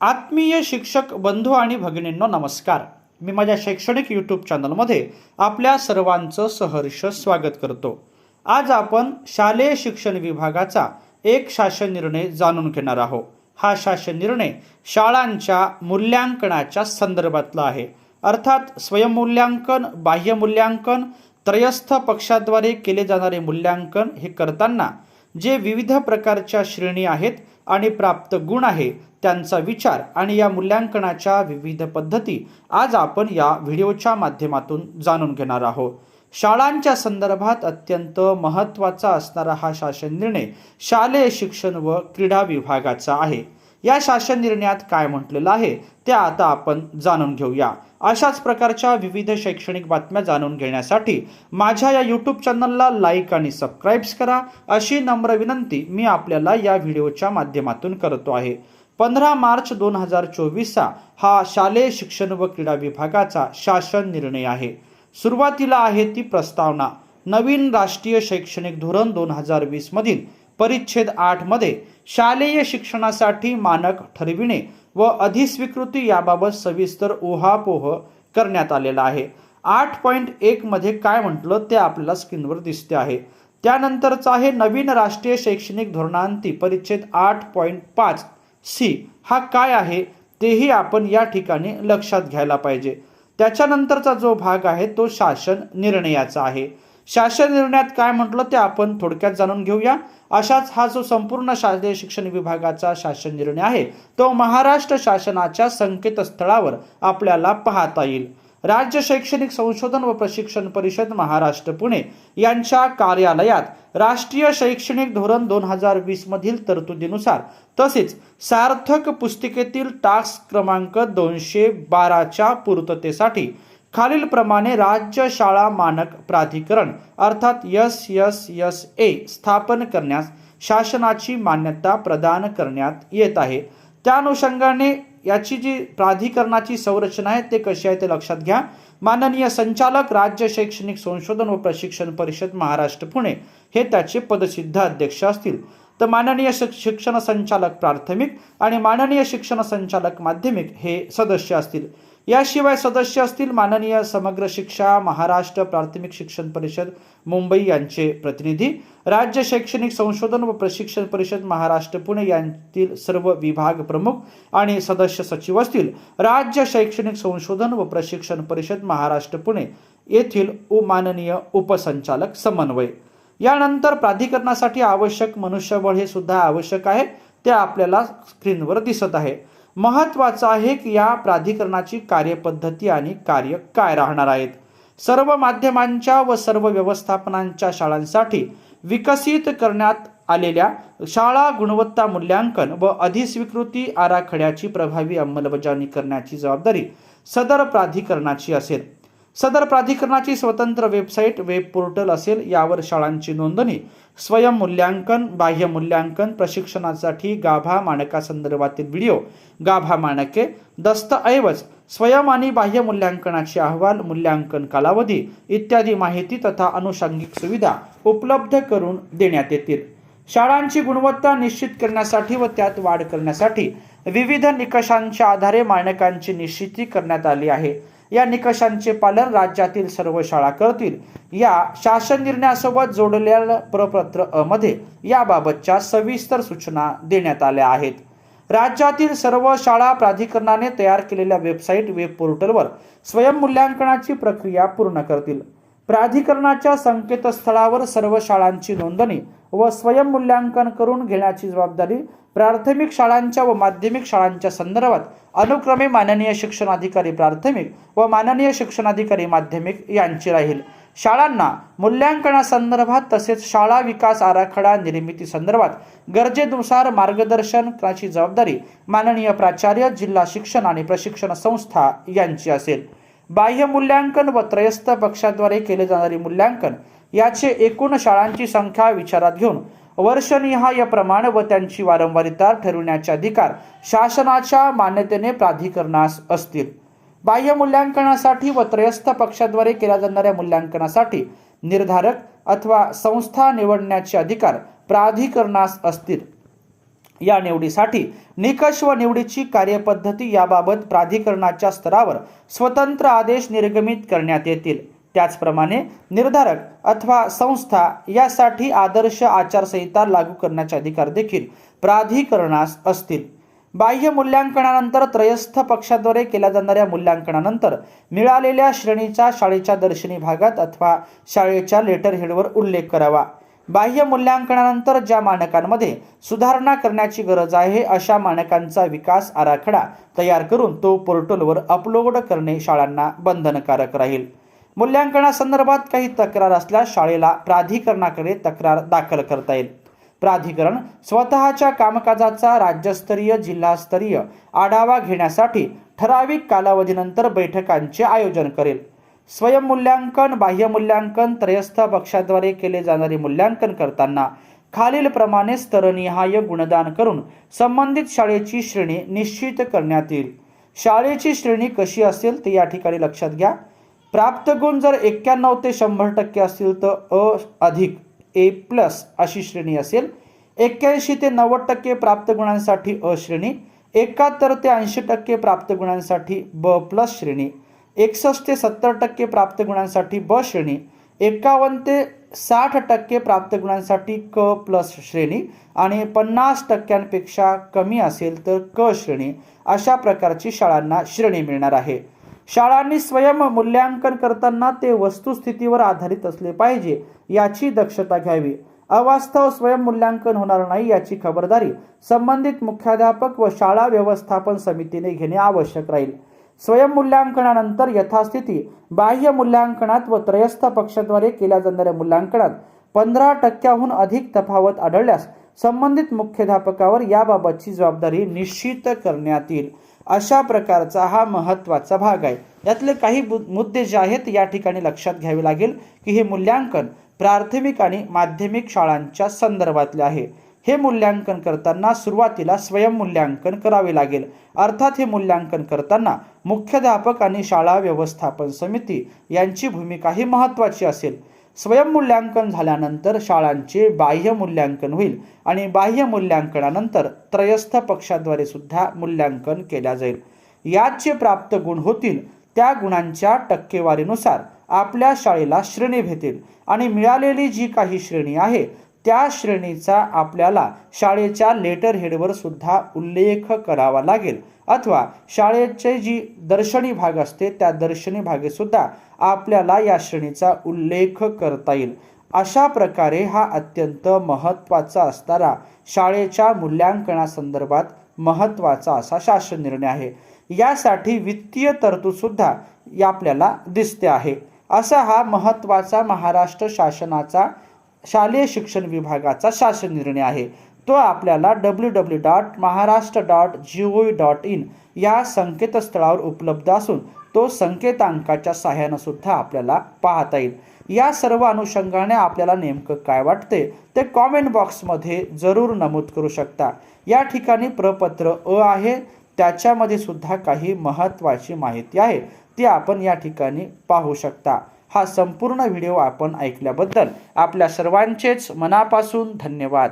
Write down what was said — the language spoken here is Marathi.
आत्मीय शिक्षक बंधू आणि भगिनींनो नमस्कार. मी माझ्या शैक्षणिक यूट्यूब चॅनलमध्ये आपल्या सर्वांचं सहर्ष स्वागत करतो. आज आपण शालेय शिक्षण विभागाचा एक शासन निर्णय जाणून घेणार आहोत. हा शासन निर्णय शाळांच्या मूल्यांकनाच्या संदर्भातला आहे. अर्थात स्वयंमूल्यांकन बाह्य मूल्यांकन त्रयस्थ पक्षाद्वारे केले जाणारे मूल्यांकन हे करताना जे विविध प्रकारच्या श्रेणी आहेत आणि प्राप्त गुण आहे त्यांचा विचार आणि या मूल्यांकनाच्या विविध पद्धती आज आपण या व्हिडिओच्या माध्यमातून जाणून घेणार आहोत. शाळांच्या संदर्भात अत्यंत महत्त्वाचा असणारा हा शासन निर्णय शालेय शिक्षण व क्रीडा विभागाचा आहे. या शासन निर्णयात काय म्हटलेलं आहे ते आता आपण जाणून घेऊया. अशाच प्रकारच्या विविध शैक्षणिक बातम्या जाणून घेण्यासाठी माझ्या या यूट्यूब चॅनलला लाईक आणि सबस्क्राईब्स करा. अशी नम्र विनंती मी आपल्याला या व्हिडिओच्या माध्यमातून करतो आहे. पंधरा मार्च दोन हजार चोवीसचा हा शालेय शिक्षण व क्रीडा विभागाचा शासन निर्णय आहे. सुरुवातीला आहे ती प्रस्तावना. नवीन राष्ट्रीय शैक्षणिक धोरण दोन हजार वीसमधील परिच्छेद आठमध्ये शालेय शिक्षणासाठी मानक ठरविणे व अधिस्वीकृती याबाबत सविस्तर ओहापोह करण्यात आलेला आहे. आठ पॉईंट एकमध्ये काय म्हटलं ते आपल्याला स्क्रीनवर दिसते आहे. त्यानंतरचा आहे नवीन राष्ट्रीय शैक्षणिक धोरणांती परिच्छेद आठ पॉईंट पाच सी. हा काय आहे? तेही आपण या ठिकाणी लक्षात घ्यायला पाहिजे. त्याच्यानंतरचा जो भाग आहे तो शासन निर्णयाचा आहे. शासन निर्णयात काय म्हटलं ते आपण थोडक्यात जाणून घेऊया. अशाच हा जो संपूर्ण शालेय शिक्षण विभागाचा शासन निर्णय आहे तो महाराष्ट्र शासनाच्या संकेतस्थळावर आपल्याला पाहता येईल. राज्य शैक्षणिक संशोधन व प्रशिक्षण परिषद महाराष्ट्र पुणे यांच्या कार्यालयात राष्ट्रीय शैक्षणिक धोरण दोन हजार वीस मधील तरतुदीनुसार तसेच सार्थक पुस्तिकेतील टास्क क्रमांक दोनशे बाराच्या पूर्ततेसाठी खालीलप्रमाणे राज्य शाळा मानक प्राधिकरण अर्थात यस यस यस ए स्थापन करण्यास शासनाची मान्यता प्रदान करण्यात येत आहे. त्या अनुषंगाने याची जी प्राधिकरणाची संरचना आहे ते कशी आहे ते लक्षात घ्या. माननीय संचालक राज्य शैक्षणिक संशोधन व प्रशिक्षण परिषद महाराष्ट्र पुणे. हे त्याचे पदसिद्ध अध्यक्ष असतील. तर माननीय शिक- शिक्षण संचालक प्राथमिक आणि माननीय शिक्षण संचालक माध्यमिक हे सदस्य असतील. याशिवाय सदस्य असतील माननीय समग्र शिक्षा महाराष्ट्र प्राथमिक शिक्षण परिषद मुंबई यांचे प्रतिनिधी राज्य शैक्षणिक संशोधन व प्रशिक्षण परिषद महाराष्ट्र पुणे यांतील सर्व विभाग प्रमुख आणि सदस्य सचिव असतील. राज्य शैक्षणिक संशोधन व प्रशिक्षण परिषद महाराष्ट्र पुणे येथील उ- माननीय उपसंचालक समन्वय. यानंतर प्राधिकरणासाठी आवश्यक मनुष्यबळ हे सुद्धा आवश्यक आहे ते आपल्याला स्क्रीनवर दिसत आहे. महत्वाचं आहे की या प्राधिकरणाची कार्यपद्धती आणि कार्य काय राहणार आहेत? सर्व माध्यमांच्या व सर्व व्यवस्थापनांच्या शाळांसाठी विकसित करण्यात आलेल्या शाळा गुणवत्ता मूल्यांकन व अधिस्वीकृती आराखड्याची प्रभावी अंमलबजावणी करण्याची जबाबदारी सदर प्राधिकरणाची असेल. सदर प्राधिकरणाची स्वतंत्र वेबसाईट वेब पोर्टल असेल यावर शाळांची नोंदणी स्वयं मूल्यांकन बाह्य मूल्यांकन प्रशिक्षणासाठी गाभा मानकासंदर्भातील व्हिडिओ गाभा मानके दस्तऐवज स्वयं आणि बाह्य मूल्यांकनाचे अहवाल मूल्यांकन कालावधी इत्यादी माहिती तथा अनुषंगिक सुविधा उपलब्ध करून देण्यात येतील. शाळांची गुणवत्ता निश्चित करण्यासाठी व त्यात वाढ करण्यासाठी विविध निकषांच्या आधारे मानकांची निश्चिती करण्यात आली आहे. या निकषांचे पालन राज्यातील सर्व शाळा करतील. या शासन निर्णयासोबत जोडलेल्या प्रपत्र अ मध्ये याबाबतच्या सविस्तर सूचना देण्यात आल्या आहेत. राज्यातील सर्व शाळा प्राधिकरणाने तयार केलेल्या वेबसाईट वेब पोर्टलवर स्वयंमूल्यांकनाची प्रक्रिया पूर्ण करतील. प्राधिकरणाच्या संकेतस्थळावर सर्व शाळांची नोंदणी व स्वयंमूल्यांकन करून घेण्याची जबाबदारी प्राथमिक शाळांच्या व माध्यमिक शाळांच्या संदर्भात अनुक्रमे माननीय शिक्षणाधिकारी प्राथमिक व माननीय शिक्षणाधिकारी माध्यमिक यांची राहील. शाळांना मूल्यांकनासंदर्भात तसेच शाळा विकास आराखडा निर्मिती संदर्भात गरजेनुसार मार्गदर्शन कराची जबाबदारी माननीय प्राचार्य जिल्हा शिक्षण आणि प्रशिक्षण संस्था यांची असेल. बाह्य मूल्यांकन व त्रयस्थ पक्षाद्वारे केले जाणारे मूल्यांकन याचे एकूण शाळांची संख्या विचारात घेऊन वर्षनिहाय प्रमाण व त्यांची वारंवारिता ठरविण्याचे अधिकार शासनाच्या मान्यतेने प्राधिकरणास असतील. बाह्य मूल्यांकनासाठी व त्रयस्थ पक्षाद्वारे केल्या जाणाऱ्या मूल्यांकनासाठी निर्धारक अथवा संस्था निवडण्याचे अधिकार प्राधिकरणास असतील. या निवडीसाठी निकष व निवडीची कार्यपद्धती याबाबत प्राधिकरणाच्या स्तरावर स्वतंत्र आदेश निर्गमित करण्यात येतील. त्याचप्रमाणे निर्धारक अथवा संस्था यासाठी आदर्श आचारसंहिता लागू करण्याचे अधिकार देखील प्राधिकरणास असतील. बाह्य मूल्यांकनानंतर त्रयस्थ पक्षाद्वारे केल्या जाणाऱ्या मूल्यांकनानंतर मिळालेल्या श्रेणीचा शाळेच्या दर्शनी भागात अथवा शाळेच्या लेटरहेडवर उल्लेख करावा. बाह्य मूल्यांकनानंतर ज्या मानकांमध्ये सुधारणा करण्याची गरज आहे अशा मानकांचा विकास आराखडा तयार करून तो पोर्टलवर अपलोड करणे शाळांना बंधनकारक राहील. मूल्यांकनासंदर्भात काही तक्रार असल्यास शाळेला प्राधिकरणाकडे तक्रार दाखल करता येईल. प्राधिकरण स्वतःच्या कामकाजाचा राज्यस्तरीय जिल्हास्तरीय आढावा घेण्यासाठी ठराविक कालावधीनंतर बैठकांचे आयोजन करेल. स्वयंमूल्यांकन बाह्यमूल्यांकन त्रयस्थ पक्षाद्वारे केले जाणारे मूल्यांकन करताना खालीलप्रमाणे स्तरनिहाय गुणदान करून संबंधित शाळेची श्रेणी निश्चित करण्यात येईल. शाळेची श्रेणी कशी असेल ते या ठिकाणी लक्षात घ्या. प्राप्त गुण जर एक्क्याण्णव ते शंभर टक्के असतील तर अ अधिक ए प्लस अशी श्रेणी असेल. एक्क्याऐंशी ते नव्वद टक्के प्राप्त गुणांसाठी अ श्रेणी एकाहत्तर ते ऐंशी टक्के प्राप्त गुणांसाठी ब प्लस श्रेणी. एकसष्ट ते सत्तर टक्के प्राप्त गुणांसाठी ब श्रेणी एकावन्न ते साठ टक्के प्राप्त गुणांसाठी क प्लस श्रेणी आणि पन्नास टक्क्यांपेक्षा कमी असेल तर क श्रेणी. अशा प्रकारची शाळांना श्रेणी मिळणार आहे. शाळांनी स्वयं मूल्यांकन करताना ते वस्तुस्थितीवर आधारित असले पाहिजे याची दक्षता घ्यावी. अवास्तव स्वयं मूल्यांकन होणार नाही याची खबरदारी संबंधित मुख्याध्यापक व शाळा व्यवस्थापन समितीने घेणे आवश्यक राहील. स्वयंमूल्यांकनानंतर यथास्थिती बाह्य मूल्यांकनात व त्रयस्थ पक्षाद्वारे केल्या जाणाऱ्या मूल्यांकनात पंधरा टक्क्याहून अधिक तफावत आढळल्यास संबंधित मुख्याध्यापकावर याबाबतची जबाबदारी निश्चित करण्यात येईल. अशा प्रकारचा हा महत्त्वाचा भाग आहे. यातले काही मुद्दे जे आहेत या ठिकाणी लक्षात घ्यावे लागेल की हे मूल्यांकन प्राथमिक आणि माध्यमिक शाळांच्या संदर्भातले आहे. हे मूल्यांकन करताना सुरुवातीला स्वयंमूल्यांकन करावे लागेल. अर्थात हे मूल्यांकन करताना मुख्याध्यापक आणि शाळा व्यवस्थापन समिती यांची भूमिका ही महत्त्वाची असेल. स्वयंमूल्यांकन झाल्यानंतर शाळांचे बाह्य मूल्यांकन होईल आणि बाह्य मूल्यांकनानंतर त्रयस्थ पक्षाद्वारे सुद्धा मूल्यांकन केल्या जाईल. यात जे प्राप्त गुण होतील त्या गुणांच्या टक्केवारीनुसार आपल्या शाळेला श्रेणी भेटेल आणि मिळालेली जी काही श्रेणी आहे त्या श्रेणीचा आपल्याला शाळेच्या लेटर हेडवर सुद्धा उल्लेख करावा लागेल. अथवा शाळेचे जी दर्शनी भाग असते त्या दर्शनी भागे सुद्धा आपल्याला या श्रेणीचा उल्लेख करता येईल. अशा प्रकारे हा अत्यंत महत्त्वाचा असणारा शाळेच्या मूल्यांकनासंदर्भात महत्त्वाचा असा शासन निर्णय आहे. यासाठी वित्तीय तरतूदसुद्धा या आपल्याला दिसते आहे. असा हा महत्त्वाचा महाराष्ट्र शासनाचा शालेय शिक्षण विभागाचा शासन निर्णय आहे. तो आपल्याला W W dot Maharashtra dot G O dot in या संकेतस्थळावर उपलब्ध असून तो संकेतांकाच्या सहाय्यानं सुद्धा आपल्याला पाहता येईल. या सर्व अनुषंगाने आपल्याला नेमकं काय वाटते ते कॉमेंट बॉक्समध्ये जरूर नमूद करू शकता. या ठिकाणी प्रपत्र अ आहे त्याच्यामध्ये सुद्धा काही महत्त्वाची माहिती आहे ती आपण या ठिकाणी पाहू शकता. हा संपूर्ण व्हिडिओ आपण ऐकल्याबद्दल आपल्या सर्वांचेच मनापासून धन्यवाद.